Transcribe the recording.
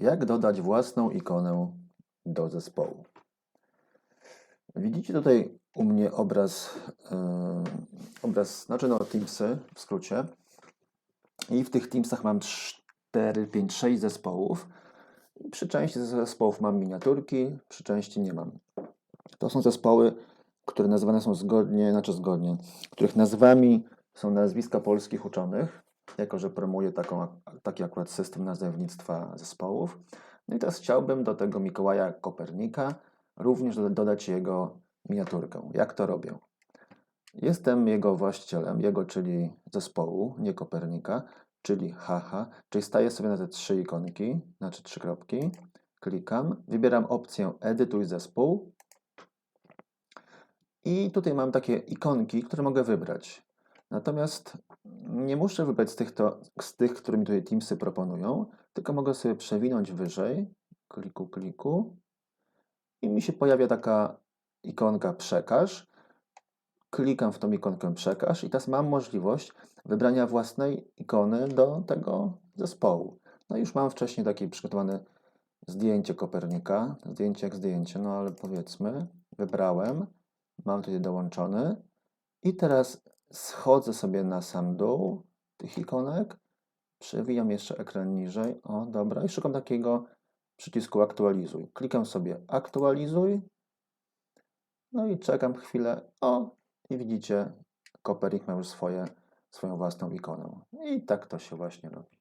Jak dodać własną ikonę do zespołu? Widzicie tutaj u mnie obraz, yy, obraz, znaczy no Teamsy w skrócie. I w tych Teamsach mam 4, 5, 6 zespołów. Przy części zespołów mam miniaturki, przy części nie mam. To są zespoły, które nazywane są zgodnie, znaczy zgodnie, których nazwami są nazwiska polskich uczonych, jako że promuję taką, taki akurat system nazewnictwa zespołów. No i teraz chciałbym do tego Mikołaja Kopernika również doda- dodać jego miniaturkę. Jak to robię? Jestem jego właścicielem, jego, czyli zespołu, nie Kopernika, czyli haha, czyli staję sobie na te trzy ikonki, znaczy trzy kropki, klikam, wybieram opcję edytuj zespół i tutaj mam takie ikonki, które mogę wybrać. Natomiast nie muszę wybrać z tych, to, z tych, które mi tutaj Teamsy proponują, tylko mogę sobie przewinąć wyżej, kliku, kliku i mi się pojawia taka ikonka przekaż. Klikam w tą ikonkę przekaż i teraz mam możliwość wybrania własnej ikony do tego zespołu. No już mam wcześniej takie przygotowane zdjęcie Kopernika, zdjęcie jak zdjęcie, no ale powiedzmy, wybrałem, mam tutaj dołączony i teraz schodzę sobie na sam dół tych ikonek, przewijam jeszcze ekran niżej, o dobra, i szukam takiego przycisku aktualizuj. Klikam sobie aktualizuj, no i czekam chwilę, o i widzicie, Kopernik ma już swoje, swoją własną ikonę. I tak to się właśnie robi.